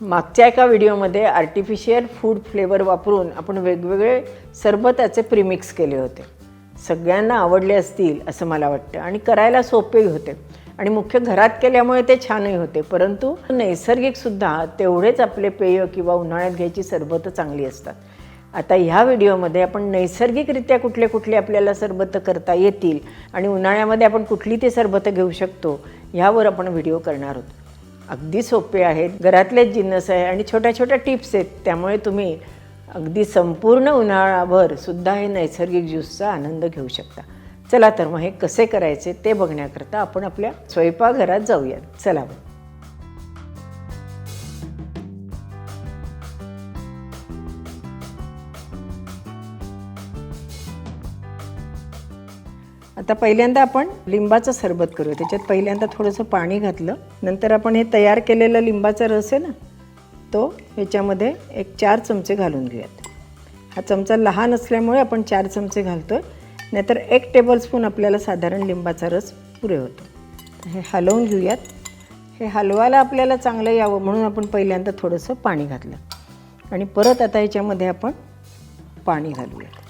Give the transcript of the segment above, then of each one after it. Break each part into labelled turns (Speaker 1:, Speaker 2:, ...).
Speaker 1: मागच्या एका व्हिडिओमध्ये आर्टिफिशियल फूड फ्लेवर वापरून आपण वेगवेगळे सरबताचे प्रीमिक्स केले होते. सगळ्यांना आवडले असतील असं मला वाटतं आणि करायला सोपेही होते. आणि मुख्य घरात केल्यामुळे ते छानही होते. परंतु नैसर्गिकसुद्धा तेवढेच आपले पेय किंवा उन्हाळ्यात घ्यायची सरबतं चांगली असतात. आता ह्या व्हिडिओमध्ये आपण नैसर्गिकरित्या कुठले कुठले आपल्याला सरबतं करता येतील आणि उन्हाळ्यामध्ये आपण कुठली ती सरबतं घेऊ शकतो ह्यावर आपण व्हिडिओ करणार आहोत. अगदी सोपे आहेत घरातलेच जिन्नस आहे आणि छोट्या छोट्या टिप्स आहेत. त्यामुळे तुम्ही अगदी संपूर्ण उन्हाळाभर सुद्धा हे नैसर्गिक ज्यूसचा आनंद घेऊ शकता. चला तर मग हे कसे करायचे ते बघण्याकरता आपण आपल्या स्वयंपाकघरात जाऊयात. चला मग आता पहिल्यांदा आपण लिंबाचं सरबत करूया. त्याच्यात पहिल्यांदा थोडंसं पाणी घातलं. नंतर आपण हे तयार केलेलं लिंबाचा रस आहे ना तो ह्याच्यामध्ये एक चार चमचे घालून घेऊयात. हा चमचा लहान असल्यामुळे आपण चार चमचे घालतो आहे नाहीतर एक टेबलस्पून आपल्याला साधारण लिंबाचा रस पुरे होतो. हे हलवून घेऊयात. हे हलवायला आपल्याला चांगलं यावं म्हणून आपण पहिल्यांदा थोडंसं पाणी घातलं. आणि परत आता ह्याच्यामध्ये आपण पाणी घालूयात.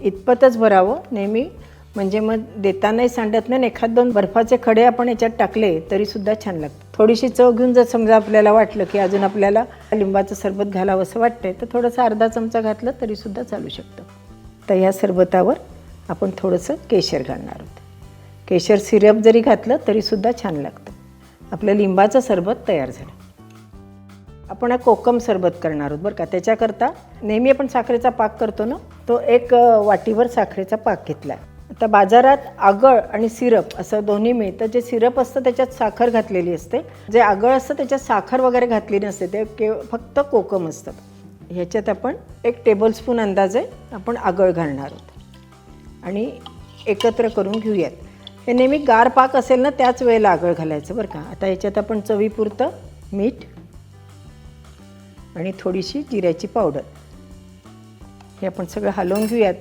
Speaker 1: इतपतच भरावं. नेहमी म्हणजे मग देतानाही सांडत नाही आणि एखाद दोन बर्फाचे खडे आपण याच्यात टाकले तरीसुद्धा छान लागतं. थोडीशी चव घेऊन जर समजा आपल्याला वाटलं की अजून आपल्याला लिंबाचं सरबत घालावं असं वाटतंय तर थोडंसं अर्धा चमचा घातलं तरीसुद्धा चालू शकतं. तर ह्या सरबतावर आपण थोडंसं केशर घालणार आहोत. केशर सिरप जरी घातलं तरीसुद्धा छान लागतं. आपलं लिंबाचं सरबत तयार झालं. आपण कोकम सरबत करणार आहोत बरं का? त्याच्याकरता नेहमी आपण साखरेचा पाक करतो ना तो एक वाटीवर साखरेचा पाक घेतला आता बाजारात आगळ आणि सिरप असं दोन्ही मिळतं. जे सिरप असतं त्याच्यात साखर घातलेली असते. जे आगळ असतं त्याच्यात साखर वगैरे घातलेली नसते. ते केव फक्त कोकम असतं. ह्याच्यात आपण एक टेबलस्पून अंदाजे आपण आगळ घालणार आहोत. आणि एकत्र करून घेऊयात. हे नेहमी गार पाक असेल ना त्याच वेळेला आगळ घालायचं बरं का? आता ह्याच्यात आपण चवीपुरतं मीठ आणि थोडीशी जिऱ्याची पावडर. हे आपण सगळं हलवून घेऊयात.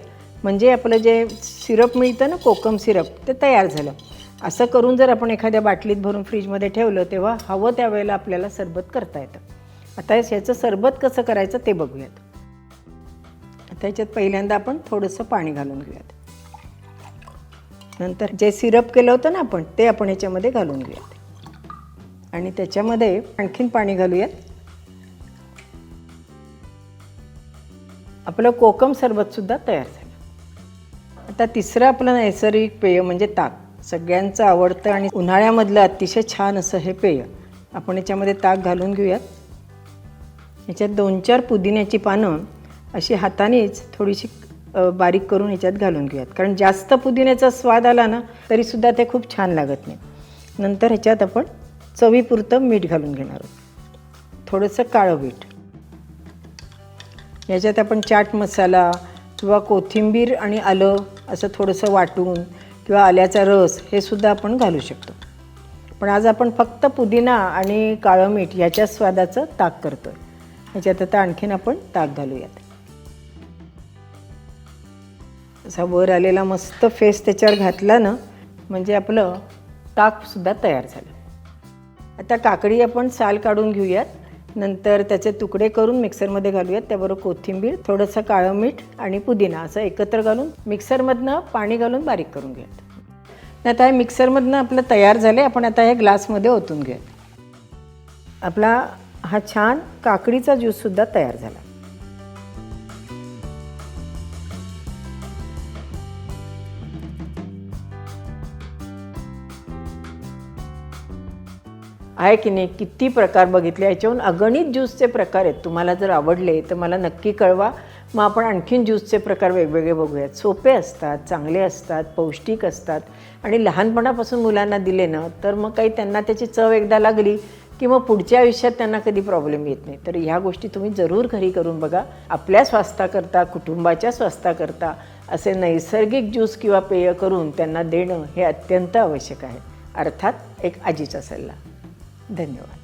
Speaker 1: म्हणजे आपलं जे सिरप मिळतं ना कोकम सिरप ते तयार झालं. असं करून जर आपण एखाद्या बाटलीत भरून फ्रीजमध्ये ठेवलं तेव्हा हवं त्यावेळेला आपल्याला सरबत करता येतं. आता ह्याचं सरबत कसं करायचं ते बघूयात. आता याच्यात पहिल्यांदा आपण थोडंसं पाणी घालून घेऊयात. नंतर जे सिरप केलं होतं ना आपण ते आपण याच्यामध्ये घालून घेऊयात. आणि त्याच्यामध्ये आणखीन पाणी घालूयात. आपलं कोकम सरबतसुद्धा तयार झालं. आता तिसरं आपलं नैसर्गिक पेय म्हणजे ताक. सगळ्यांचं आवडतं आणि उन्हाळ्यामधलं अतिशय छान असं हे पेय. आपण याच्यामध्ये ताक घालून घेऊयात. याच्यात दोन चार पुदिन्याची पानं अशी हातानेच थोडीशी बारीक करून याच्यात घालून घेऊयात. कारण जास्त पुदिन्याचा स्वाद आला ना तरीसुद्धा ते खूप छान लागत नाही. नंतर ह्याच्यात आपण चवीपुरतं मीठ घालून घेणार आहोत. थोडंसं काळं मीठ. याच्यात आपण चाट मसाला किंवा कोथिंबीर आणि आलं असं थोडंसं वाटून किंवा आल्याचा रस हे सुद्धा आपण घालू शकतो. पण आज आपण फक्त पुदिना आणि काळं मीठ याच्या स्वादाचं ताक करतो आहे ह्याच्यात आता आणखीन आपण ताक घालूयात. असा वर आलेला मस्त फेस त्याच्यावर घातला ना म्हणजे आपलं ताकसुद्धा तयार झालं. आता काकडी आपण साल काढून घेऊयात. नंतर त्याचे तुकडे करून मिक्सरमध्ये घालूयात. त्याबरोबर कोथिंबीर थोडंसं काळं मीठ आणि पुदिना असं एकत्र घालून मिक्सरमधनं पाणी घालून बारीक करून घ्यायत आता हे मिक्सरमधनं आपलं तयार झालं आहे आपण आता हे ग्लासमध्ये ओतून घेऊयात. आपला हा छान काकडीचा ज्यूससुद्धा तयार झाला. आहे की नाही किती प्रकार बघितले याच्याहून अगणित ज्यूसचे प्रकार आहेत. तुम्हाला जर आवडले तर मला नक्की कळवा. मग आपण आणखीन ज्यूसचे प्रकार वेगवेगळे बघूयात. सोपे असतात चांगले असतात पौष्टिक असतात. आणि लहानपणापासून मुलांना दिले ना तर मग काही त्यांना त्याची चव एकदा लागली की मग पुढच्या आयुष्यात त्यांना कधी प्रॉब्लेम येत नाही. तर ह्या गोष्टी तुम्ही जरूर घरी करून बघा. आपल्या स्वास्थ्याकरता कुटुंबाच्या स्वास्थ्याकरता असे नैसर्गिक ज्यूस किंवा पेय करून त्यांना देणं हे अत्यंत आवश्यक आहे. अर्थात एक आजीचा सल्ला. धन्यवाद.